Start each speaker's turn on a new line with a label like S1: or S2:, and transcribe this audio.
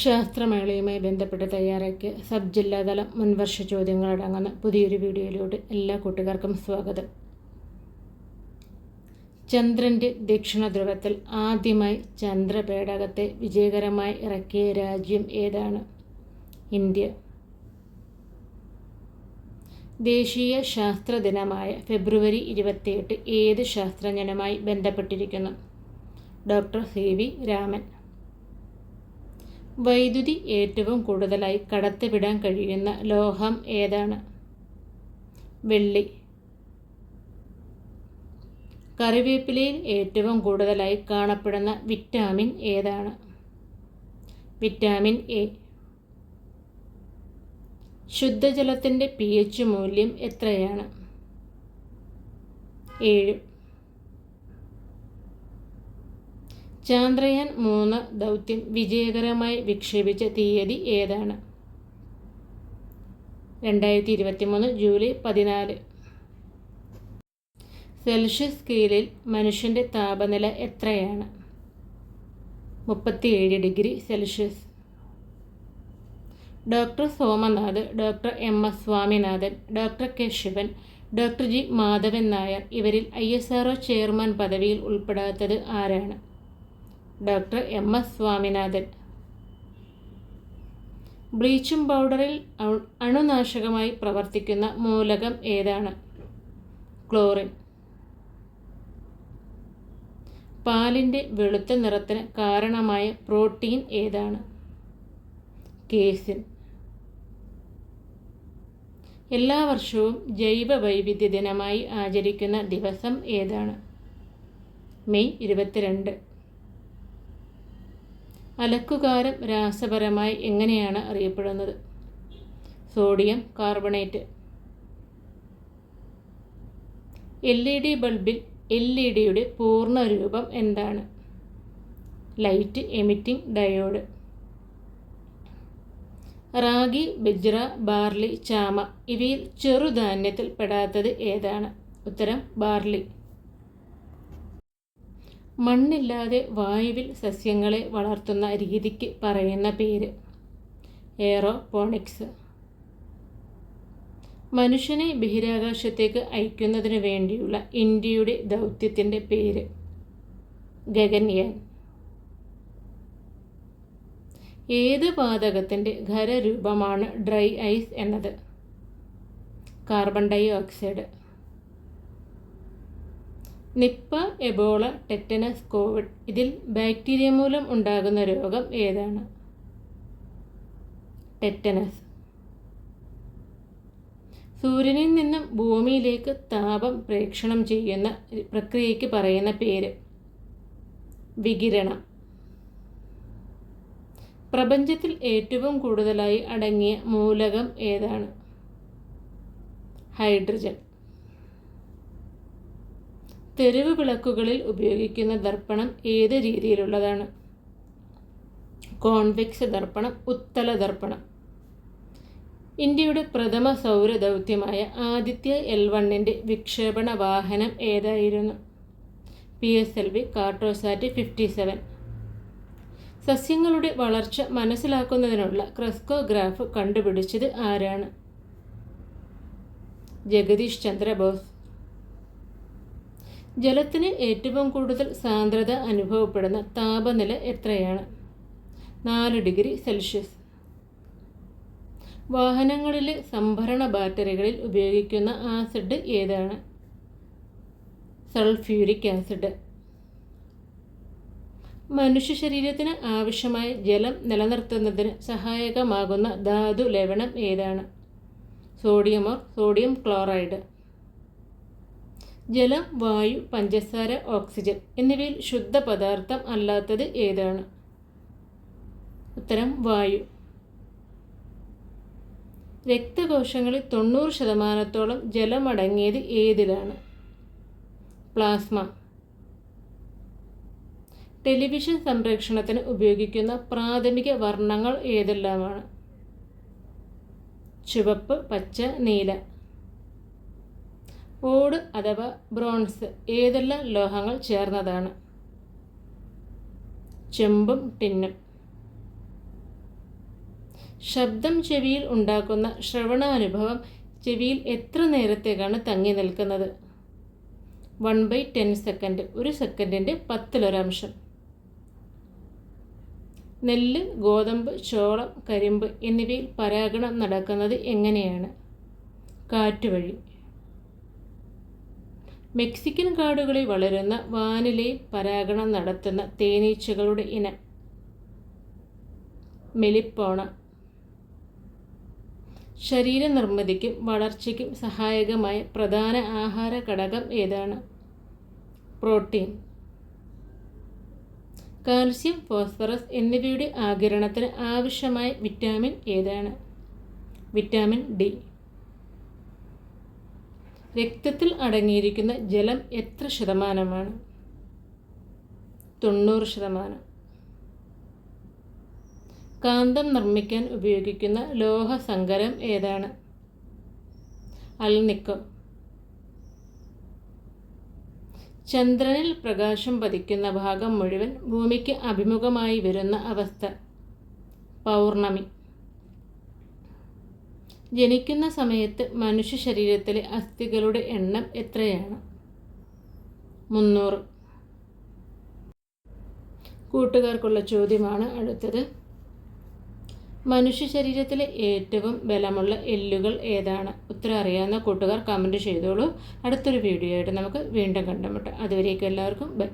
S1: ശാസ്ത്രമേളയുമായി ബന്ധപ്പെട്ട് തയ്യാറാക്കിയ സബ് ജില്ലാതല മുൻവർഷ ചോദ്യങ്ങളടങ്ങുന്ന പുതിയൊരു വീഡിയോയിലൂടെ എല്ലാ കൂട്ടുകാർക്കും സ്വാഗതം. ചന്ദ്രന്റെ ദക്ഷിണ ധ്രുവത്തിൽ ആദ്യമായി ചന്ദ്രപേടകത്തെ വിജയകരമായി ഇറക്കിയ രാജ്യം ഏതാണ്? ഇന്ത്യ. ദേശീയ ശാസ്ത്ര ദിനമായ ഫെബ്രുവരി ഇരുപത്തിയെട്ട് ഏത് ശാസ്ത്രജ്ഞനുമായി ബന്ധപ്പെട്ടിരിക്കുന്നു? Doctor C V Raman. വൈദ്യുതി ഏറ്റവും കൂടുതലായി കടത്തിവിടാൻ കഴിയുന്ന ലോഹം ഏതാണ്? വെള്ളി. കറിവേപ്പിലയിൽ ഏറ്റവും കൂടുതലായി കാണപ്പെടുന്ന വിറ്റാമിൻ ഏതാണ്? Vitamin A. ശുദ്ധജലത്തിന്റെ പി എച്ച് മൂല്യം എത്രയാണ്? ഏഴ്. ചാന്ദ്രയാൻ മൂന്ന് ദൗത്യം വിജയകരമായി വിക്ഷേപിച്ച തീയതി ഏതാണ്? രണ്ടായിരത്തി ഇരുപത്തി മൂന്ന് ജൂലൈ പതിനാല്. സെൽഷ്യസ് സ്കെയിലിൽ മനുഷ്യന്റെ താപനില എത്രയാണ്? മുപ്പത്തിയേഴ് degree Celsius. Doctor Somanath doctor M S Swaminathan doctor K Sivan doctor G Madhavan Nair ഇവരിൽ ഐ എസ് ആർ ചെയർമാൻ പദവിയിൽ ഉൾപ്പെടാത്തത് ആരാണ്? Doctor M S Swaminathan. Bleaching പൗഡറിൽ അണുനാശകമായി പ്രവർത്തിക്കുന്ന മൂലകം ഏതാണ്? ക്ലോറിൻ. പാലിന്റെ വെളുത്ത നിറത്തിന് കാരണമായ പ്രോട്ടീൻ ഏതാണ്? കേസിൻ. എല്ലാ വർഷവും ജൈവ വൈവിധ്യ ദിനമായി ആചരിക്കുന്ന ദിവസം ഏതാണ്? മെയ് ഇരുപത്തിരണ്ട്. അലക്കുകാരം രാസപരമായി എങ്ങനെയാണ് അറിയപ്പെടുന്നത്? Sodium carbonate. L E D ബൾബിൽ L E ഡിയുടെ പൂർണ രൂപം എന്താണ്? Light emitting diode. Ragi bajra barley ചാമ ഇവയിൽ ചെറുധാന്യത്തിൽ പെടാത്തത് ഏതാണ്? ഉത്തരം ബാർലി. മണ്ണില്ലാതെ വായുവിൽ സസ്യങ്ങളെ വളർത്തുന്ന രീതിക്ക് പറയുന്ന പേര്. എയറോപോണിക്സ്. മനുഷ്യനെ ബഹിരാകാശത്തേക്ക് അയക്കുന്നതിനു വേണ്ടിയുള്ള ഇന്ത്യയുടെ ദൗത്യത്തിന്റെ പേര്. ഗഗൻയാൻ. ഏത് വാതകത്തിന്റെ ഖരരൂപമാണ് ഡ്രൈ ഐസ് എന്നത്? Carbon dioxide. Nipah Ebola tetanus COVID ഇതിൽ ബാക്ടീരിയ മൂലം ഉണ്ടാകുന്ന രോഗം ഏതാണ്? ടെറ്റനസ്. സൂര്യനിൽ നിന്നും ഭൂമിയിലേക്ക് താപം പ്രേക്ഷണം ചെയ്യുന്ന പ്രക്രിയയ്ക്ക് പറയുന്ന പേര് വികിരണം. പ്രപഞ്ചത്തിൽ ഏറ്റവും കൂടുതലായി അടങ്ങിയ മൂലകം ഏതാണ്? ഹൈഡ്രജൻ. തെരുവ് വിളക്കുകളിൽ ഉപയോഗിക്കുന്ന ദർപ്പണം ഏത് രീതിയിലുള്ളതാണ്? കോൺവെക്സ് ദർപ്പണം ഉത്തല ദർപ്പണം. ഇന്ത്യയുടെ പ്രഥമ സൗരദൗത്യമായ ആദിത്യ എൽ വണ്ണിന്റെ വിക്ഷേപണ വാഹനം ഏതായിരുന്നു? P S L V Cartosat fifty seven. സസ്യങ്ങളുടെ വളർച്ച മനസ്സിലാക്കുന്നതിനുള്ള ക്രെസ്കോഗ്രാഫ് കണ്ടുപിടിച്ചത് ആരാണ്? ജഗദീഷ് ചന്ദ്ര ബോസ്. ജലത്തിന് ഏറ്റവും കൂടുതൽ സാന്ദ്രത അനുഭവപ്പെടുന്ന താപനില എത്രയാണ്? നാല് ഡിഗ്രി സെൽഷ്യസ്. വാഹനങ്ങളിലെ സംഭരണ ബാറ്ററികളിൽ ഉപയോഗിക്കുന്ന ആസിഡ് ഏതാണ്? Sulphuric acid. മനുഷ്യ ശരീരത്തിന് ആവശ്യമായ ജലം നിലനിർത്തുന്നതിന് സഹായകമാകുന്ന ധാതു ലവണം ഏതാണ്? സോഡിയമോ സോഡിയം ക്ലോറൈഡ്. ജലം വായു പഞ്ചസാര ഓക്സിജൻ എന്നിവയിൽ ശുദ്ധ പദാർത്ഥം അല്ലാത്തത് ഏതാണ്? ഉത്തരം വായു. രക്തകോശങ്ങളിൽ തൊണ്ണൂറ് ശതമാനത്തോളം ജലമടങ്ങിയത് ഏതിലാണ്? പ്ലാസ്മ. ടെലിവിഷൻ സംപ്രേഷണത്തിന് ഉപയോഗിക്കുന്ന പ്രാഥമിക വർണങ്ങൾ ഏതെല്ലാമാണ്? ചുവപ്പ് പച്ച നീല. ഓട് അഥവാ ബ്രോൺസ് ഏതെല്ലാം ലോഹങ്ങൾ ചേർന്നതാണ്? ചെമ്പും ടിന്നും. ശബ്ദം ചെവിയിൽ ഉണ്ടാക്കുന്ന ശ്രവണാനുഭവം ചെവിയിൽ എത്ര നേരത്തേക്കാണ് തങ്ങി നിൽക്കുന്നത്? വൺ ബൈ ടെൻ സെക്കൻഡ് ഒരു സെക്കൻഡിന്റെ പത്തിലൊരംശം. നെല്ല് ഗോതമ്പ് ചോളം കരിമ്പ് എന്നിവയിൽ പരാഗണം നടക്കുന്നത് എങ്ങനെയാണ്? കാറ്റുവഴി മെക്സിക്കൻ കാടുകളിൽ വളരുന്ന വാനിലെ പരാഗണം നടത്തുന്ന തേനീച്ചകളുടെ ഇനം. മെലിപ്പോണ. ശരീരനിർമ്മിതിക്കും വളർച്ചയ്ക്കും സഹായകമായ പ്രധാന ആഹാര ഘടകം ഏതാണ്? പ്രോട്ടീൻ. കാൽസ്യം ഫോസ്ഫറസ് എന്നിവയുടെ ആകിരണത്തിന് ആവശ്യമായ വിറ്റാമിൻ ഏതാണ്? Vitamin D. രക്തത്തിൽ അടങ്ങിയിരിക്കുന്ന ജലം എത്ര ശതമാനമാണ്? തൊണ്ണൂറ് ശതമാനം. കാന്തം നിർമ്മിക്കാൻ ഉപയോഗിക്കുന്ന ലോഹസങ്കരം ഏതാണ്? അൽനിക്കം. ചന്ദ്രനിൽ പ്രകാശം പതിക്കുന്ന ഭാഗം മുഴുവൻ ഭൂമിക്ക് അഭിമുഖമായി വരുന്ന അവസ്ഥ. പൗർണമി. ജനിക്കുന്ന സമയത്ത് മനുഷ്യ ശരീരത്തിലെ അസ്ഥികളുടെ എണ്ണം എത്രയാണ്? മുന്നൂറ്. കൂട്ടുകാർക്കുള്ള ചോദ്യമാണ് അടുത്തത്. മനുഷ്യ ശരീരത്തിലെ ഏറ്റവും ബലമുള്ള എല്ലുകൾ ഏതാണ്? ഉത്തരം അറിയാവുന്ന കൂട്ടുകാർ കമന്റ് ചെയ്തോളൂ. അടുത്തൊരു വീഡിയോ ആയിട്ട് നമുക്ക് വീണ്ടും കണ്ടുമുട്ടാം. അതുവരേക്കും എല്ലാവർക്കും ബൈ.